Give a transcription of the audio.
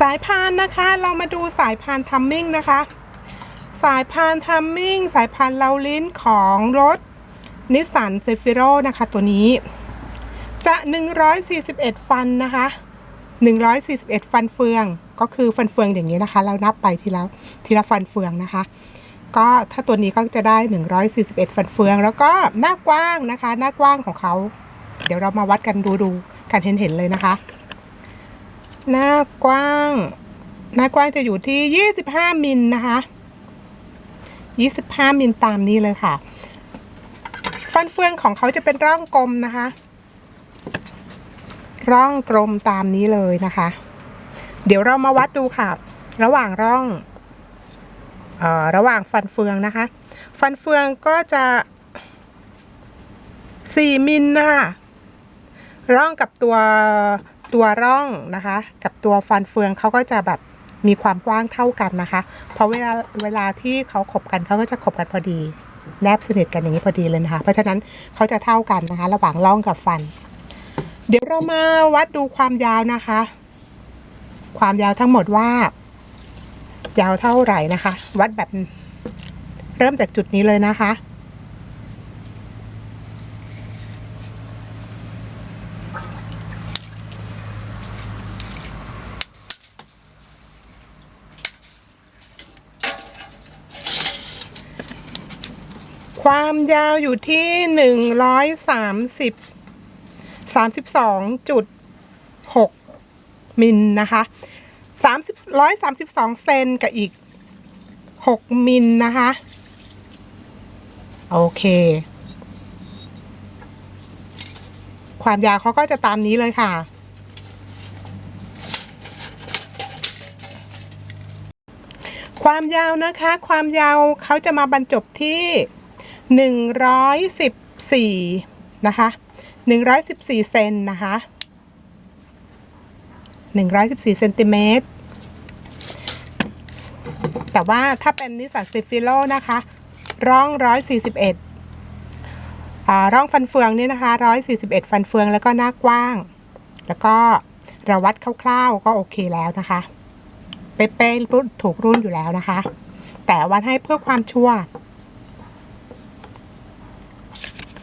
สายพานนะคะ เรามาดูสายพานทัมมิ่งนะคะ สายพานทัมมิ่งสายพานเลาลิ้นของรถนิสสันเซฟิโรนะคะ ตัวนี้ จะ 141 ฟันนะคะ 141 ฟันเฟือง ก็คือฟันเฟืองอย่างนี้นะคะ เรานับไปทีละทีละฟันเฟืองนะคะ ก็ถ้าตัวนี้ก็จะได้ 141 ฟันเฟือง แล้วก็หน้ากว้างนะคะ หน้ากว้างของเขา เดี๋ยวเรามาวัดกันดูดูกันเห็นเห็นๆเลยนะคะ หน้ากว้าง หน้ากว้างจะอยู่ที่ 25 มิลนะคะ25มิลตามนี้เลยค่ะ ฟันเฟืองของเขาจะเป็นร่องกลมนะคะ ร่องกลมตามนี้เลยนะคะ เดี๋ยวเรามาวัดดูค่ะ ระหว่างร่องออระหว่างฟันเฟืองนะคะ ฟันเฟืองก็จะ 4มิลนะคะร่องกับตัว ตัวร่องนะคะ กับตัวฟันเฟืองเขาก็จะแบบมีความกว้างเท่ากันนะคะ เพราะเวลาเวลาที่เขาขบกันเขาก็จะขบกันพอดี แนบสนิทกันอย่างนี้พอดีเลยนะคะ เพราะฉะนั้นเขาจะเท่ากันนะคะ ระหว่างร่องกับฟัน เดี๋ยวเรามาวัดดูความยาวนะคะ ความยาวทั้งหมดว่า ยาวเท่าไหร่นะคะ วัดแบบเริ่มจากจุดนี้เลยนะคะ ความยาวอยู่ที่หนึ่งร้อยสามสิบสามสิบสองจุดหกมิลนะคะสามสิบร้อยสามสิบสองเซนกับอีกหกมิลนะคะ โอเค ความยาวเขาก็จะตามนี้เลยค่ะความยาวนะคะ ความยาวเขาจะมาบรรจบที่ หนึ่งร้อยสิบสี่นะคะหนึ่งร้อยสิบสี่เซนนะคะหนึ่งร้อยสิบสี่เซนติเมตร แต่ว่าถ้าเป็นนิสสันซิฟิโลนะคะ ร่องร้อยสี่สิบเอ็ดร่องฟันเฟืองนี่นะคะร้อยสี่สิบเอ็ดฟันเฟืองแล้วก็หน้ากว้าง แล้วก็เราวัดคร่าวๆ ก็โอเคแล้วนะคะ เป๊ะๆรุ่นถูกรุ่นอยู่แล้วนะคะ แต่วัดให้เพื่อความชัวร์